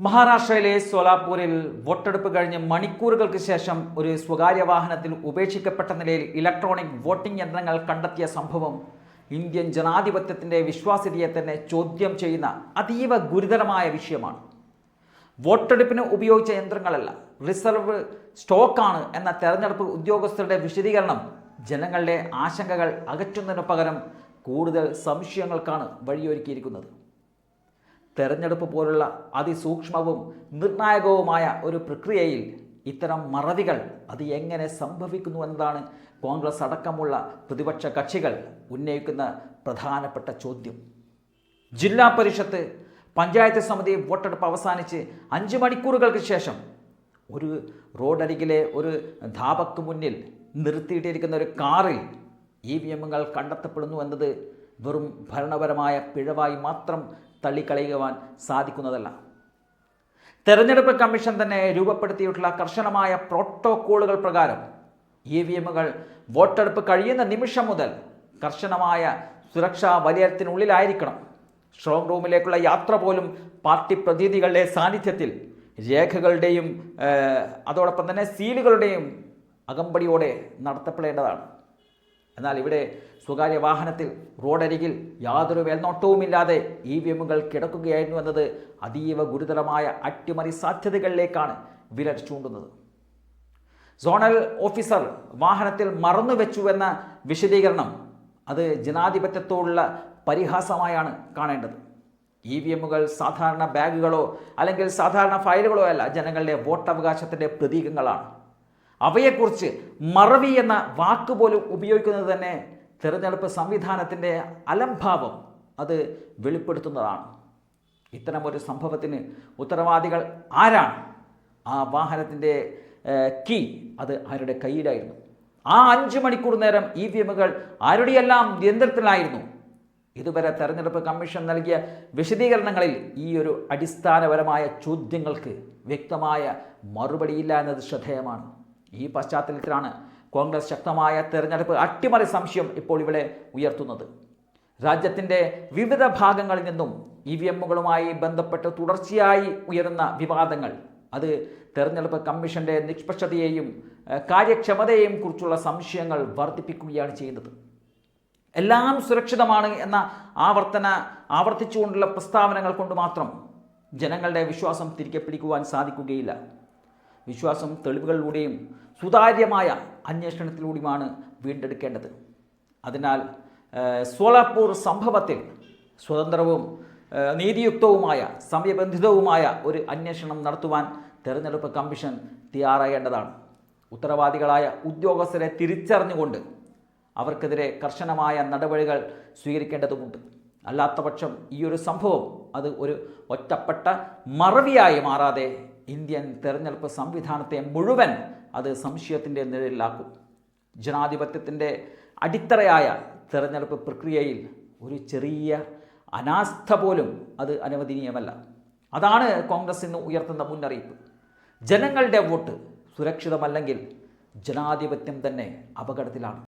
മഹാരാഷ്ട്രയിലെ സോലാപൂരിൽ വോട്ടെടുപ്പ് കഴിഞ്ഞ് മണിക്കൂറുകൾക്ക് ശേഷം ഒരു സ്വകാര്യ വാഹനത്തിൽ ഉപേക്ഷിക്കപ്പെട്ട നിലയിൽ ഇലക്ട്രോണിക് വോട്ടിംഗ് യന്ത്രങ്ങൾ കണ്ടെത്തിയ സംഭവം ഇന്ത്യൻ ജനാധിപത്യത്തിന്റെ വിശ്വാസ്യതയെ തന്നെ ചോദ്യം ചെയ്യുന്ന അതീവ ഗുരുതരമായ വിഷയമാണ്. വോട്ടെടുപ്പിന് ഉപയോഗിച്ച യന്ത്രങ്ങളല്ല റിസർവ് സ്റ്റോക്കാണ് എന്ന തെരഞ്ഞെടുപ്പ് ഉദ്യോഗസ്ഥരുടെ വിശദീകരണം ജനങ്ങളുടെ ആശങ്കകൾ അകറ്റുന്നതിനു പകരം കൂടുതൽ സംശയങ്ങൾക്കാണ് വഴിയൊരുക്കിയിരിക്കുന്നത്. തെരഞ്ഞെടുപ്പ് പോലുള്ള അതിസൂക്ഷ്മവും നിർണായകവുമായ ഒരു പ്രക്രിയയിൽ ഇത്തരം മറവികൾ അത് എങ്ങനെ സംഭവിക്കുന്നു എന്നതാണ് കോൺഗ്രസ് അടക്കമുള്ള പ്രതിപക്ഷ കക്ഷികൾ ഉന്നയിക്കുന്ന പ്രധാനപ്പെട്ട ചോദ്യം. ജില്ലാ പരിഷത്ത് പഞ്ചായത്ത് സമിതി വോട്ടെടുപ്പ് അവസാനിച്ച് അഞ്ച് മണിക്കൂറുകൾക്ക് ശേഷം ഒരു റോഡരികിലെ ഒരു ധാബക്ക് മുന്നിൽ നിർത്തിയിട്ടിരിക്കുന്ന ഒരു കാറിൽ ഇ വി എമ്മുകൾ കണ്ടെത്തപ്പെടുന്നു എന്നത് വെറും ഭരണപരമായ പിഴവായി മാത്രം തള്ളിക്കളയുവാൻ സാധിക്കുന്നതല്ല. തെരഞ്ഞെടുപ്പ് കമ്മീഷൻ തന്നെ രൂപപ്പെടുത്തിയിട്ടുള്ള കർശനമായ പ്രോട്ടോക്കോളുകൾ പ്രകാരം ഇ വി എമ്മുകൾ വോട്ടെടുപ്പ് കഴിയുന്ന നിമിഷം മുതൽ കർശനമായ സുരക്ഷാ വലയത്തിനുള്ളിലായിരിക്കണം സ്ട്രോങ് റൂമിലേക്കുള്ള യാത്ര പോലും പാർട്ടി പ്രതിനിധികളുടെ സാന്നിധ്യത്തിൽ രേഖകളുടെയും അതോടൊപ്പം തന്നെ സീലുകളുടെയും അകമ്പടിയോടെ നടത്തപ്പെടേണ്ടതാണ്. എന്നാൽ ഇവിടെ സ്വകാര്യ വാഹനത്തിൽ റോഡരികിൽ യാതൊരു വേൽനോട്ടവുമില്ലാതെ ഇ വി എമ്മുകൾ കിടക്കുകയായിരുന്നു എന്നത് അതീവ ഗുരുതരമായ അട്ടിമറി സാധ്യതകളിലേക്കാണ് വിരൽ ചൂണ്ടുന്നത്. സോണൽ ഓഫീസർ വാഹനത്തിൽ മറന്നുവെച്ചു എന്ന വിശദീകരണം അത് ജനാധിപത്യത്തോടുള്ള പരിഹാസമായാണ് കാണേണ്ടത്. ഇ വി എമ്മുകൾ സാധാരണ ബാഗുകളോ അല്ലെങ്കിൽ സാധാരണ ഫയലുകളോ അല്ല ജനങ്ങളുടെ വോട്ടവകാശത്തിന്റെ പ്രതീകങ്ങളാണ്. അവയെക്കുറിച്ച് മറവി എന്ന വാക്ക് പോലും ഉപയോഗിക്കുന്നത് തന്നെ തെരഞ്ഞെടുപ്പ് സംവിധാനത്തിന്റെ അലംഭാവം അത് വെളിപ്പെടുത്തുന്നതാണ്. ഇത്തരമൊരു സംഭവത്തിന് ഉത്തരവാദികൾ ആരാണ്? ആ വാഹനത്തിന്റെ കീ അത് ആരുടെ കയ്യിലായിരുന്നു? ആ അഞ്ച് മണിക്കൂർ നേരം ഇ വി എമ്മുകൾ ആരുടെയെല്ലാം നിയന്ത്രണത്തിലായിരുന്നു? ഇതുവരെ തെരഞ്ഞെടുപ്പ് കമ്മീഷൻ നൽകിയ വിശദീകരണങ്ങളിൽ ഈ ഒരു അടിസ്ഥാനപരമായ ചോദ്യങ്ങൾക്ക് വ്യക്തമായ മറുപടിയില്ല എന്നത് ശ്രദ്ധേയമാണ്. ഈ പശ്ചാത്തലത്തിലാണ് കോൺഗ്രസ് ശക്തമായ തെരഞ്ഞെടുപ്പ് അട്ടിമറി സംശയം ഇപ്പോൾ ഇവിടെ ഉയർത്തുന്നത്. രാജ്യത്തിന്റെ വിവിധ ഭാഗങ്ങളിൽ നിന്നും ഇ വി എമ്മുകളുമായി ബന്ധപ്പെട്ട് തുടർച്ചയായി ഉയരുന്ന വിവാദങ്ങൾ അത് തെരഞ്ഞെടുപ്പ് കമ്മീഷന്റെ നിഷ്പക്ഷതയെയും കാര്യക്ഷമതയെയും കുറിച്ചുള്ള സംശയങ്ങൾ വർദ്ധിപ്പിക്കുകയാണ് ചെയ്യുന്നത്. എല്ലാം സുരക്ഷിതമാണ് എന്ന ആവർത്തന ആവർത്തിച്ചുകൊണ്ടുള്ള പ്രസ്താവനകൾ കൊണ്ട് മാത്രം ജനങ്ങളുടെ വിശ്വാസം തിരികെ പിടിക്കുവാൻ സാധിക്കുകയില്ല. വിശ്വാസം തെളിവുകളിലൂടെയും സുതാര്യമായ അന്വേഷണത്തിലൂടെയുമാണ് വീണ്ടെടുക്കേണ്ടത്. അതിനാൽ സോളാപൂർ സംഭവത്തിൽ സ്വതന്ത്രവും നീതിയുക്തവുമായ സമയബന്ധിതവുമായ ഒരു അന്വേഷണം നടത്തുവാൻ തെരഞ്ഞെടുപ്പ് കമ്മീഷൻ തയ്യാറാകേണ്ടതാണ്. ഉത്തരവാദികളായ ഉദ്യോഗസ്ഥരെ തിരിച്ചറിഞ്ഞുകൊണ്ട് അവർക്കെതിരെ കർശനമായ നടപടികൾ സ്വീകരിക്കേണ്ടതുമുണ്ട്. അല്ലാത്തപക്ഷം ഈ ഒരു സംഭവം അത് ഒരു ഒറ്റപ്പെട്ട മറവിയായി മാറാതെ ഇന്ത്യൻ തെരഞ്ഞെടുപ്പ് സംവിധാനത്തെ മുഴുവൻ അത് സംശയത്തിന്റെ നിഴലിലാക്കും. ജനാധിപത്യത്തിന്റെ അടിത്തറയായ തെരഞ്ഞെടുപ്പ് പ്രക്രിയയിൽ ഒരു ചെറിയ അനാസ്ഥ പോലും അത് അനുവദനീയമല്ല. അതാണ് കോൺഗ്രസ് ഇന്ന് ഉയർത്തുന്ന മുന്നറിയിപ്പ്. ജനങ്ങളുടെ വോട്ട് സുരക്ഷിതമല്ലെങ്കിൽ ജനാധിപത്യം തന്നെ അപകടത്തിലാണ്.